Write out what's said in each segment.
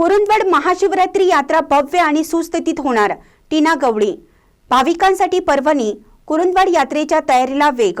कुरुंदवड महाशिवरात्री यात्रा भव्य आणि सुस्थितीत होणार. टीना गवळी. भाविकांसाठी पर्वणी. कुरुंदवड यात्रेच्या तयारीला वेग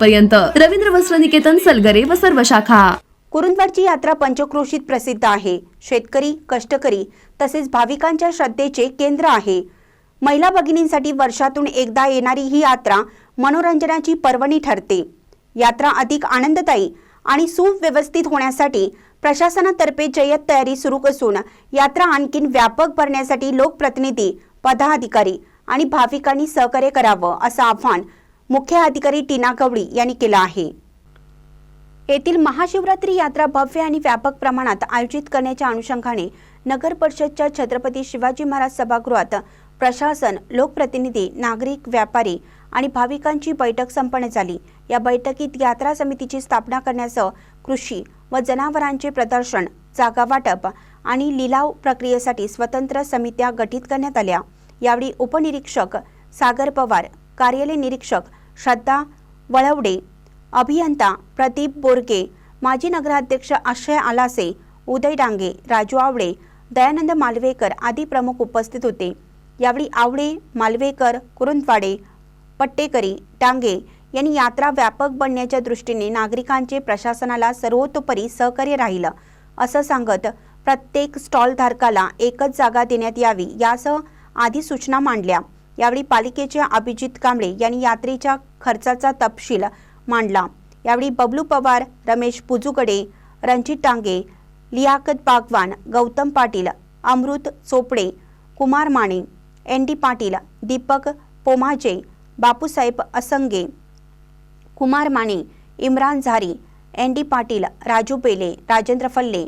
पर्यंत रवींद्र वस्त्र निकेतन सलगरे व सर्व शाखा. कुरुंदवाडची यात्रा पंचक्रोशीत प्रसिद्ध आहे. शेतकरी कष्टकरी तसेच भाविकांच्या श्रद्धेचे केंद्र आहे. महिला भगिनींसाठी वर्षातून एकदा येणारी ही यात्रा मनोरंजनाची पर्वणी ठरते. यात्रा अधिक आनंददायी आणि सुव्यवस्थित होण्यासाठी प्रशासनातर्फे जय्यत तयारी सुरू असून यात्रा आणखीन व्यापक भरण्यासाठी लोकप्रतिनिधी पदाधिकारी आणि भाविकांनी सहकार्य करावं असं आव्हान मुख्य अधिकारी टीना गवळी यांनी केला आहे. येथील महाशिवरात्री यात्रा भव्य आणि व्यापक प्रमाणात आयोजित करण्याच्या अनुषंगाने नगर परिषदच्या छत्रपती शिवाजी महाराज सभागृहात प्रशासन लोकप्रतिनिधी नागरिक व्यापारी आणि भाविकांची बैठक संपन्न झाली. या बैठकीत यात्रा समितीची स्थापना करण्यासह कृषी व जनावरांचे प्रदर्शन जागा वाटप आणि लिलाव प्रक्रियेसाठी स्वतंत्र समित्या गठीत करण्यात आल्या. यावेळी उपनिरीक्षक सागर पवार कार्यालय निरीक्षक श्रद्धा वळवडे अभियंता प्रदीप बोरगे माजी नगराध्यक्ष आशय आलासे उदय डांगे राजू आवळे दयानंद मालवेकर आदी प्रमुख उपस्थित होते. यावेळी आवळे मालवेकर कुरुंदवाडे पट्टेकरी डांगे यांनी यात्रा व्यापक बनण्याच्या दृष्टीने नागरिकांचे प्रशासनाला सर्वतोपरी सहकार्य राहिलं. असं सांगत प्रत्येक स्टॉलधारकाला एकच जागा देण्यात यावी यासह आधी सूचना मांडल्या. यावेळी पालिकेचे अभिजित कांबळे यांनी यात्रेच्या खर्चाचा तपशील मांडला. यावेळी Bablu Pawar Ramesh Pujugade Ranjit Tange Liyakat Bagwan Gautam Patil Amrut Chopde Kumar Mane N D Patil Deepak Pomaje Bapusaheb Asange Kumar Mane Imran Zari N D Patil Raju Bele Rajendra Phalle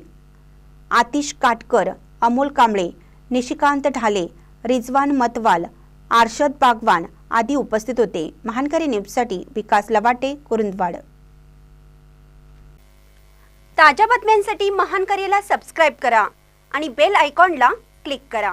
Atish Katkar Amol Kamble Nishikant Dhale Rizwan Matwal Arshad Bagwan आदी उपस्थित होते. महानकरी न्यूजसाठी विकास लवाटे कुरुंदवाड. ताज्या बातम्यांसाठी महानकरीला subscribe करा आणि bell आयकॉनला click करा.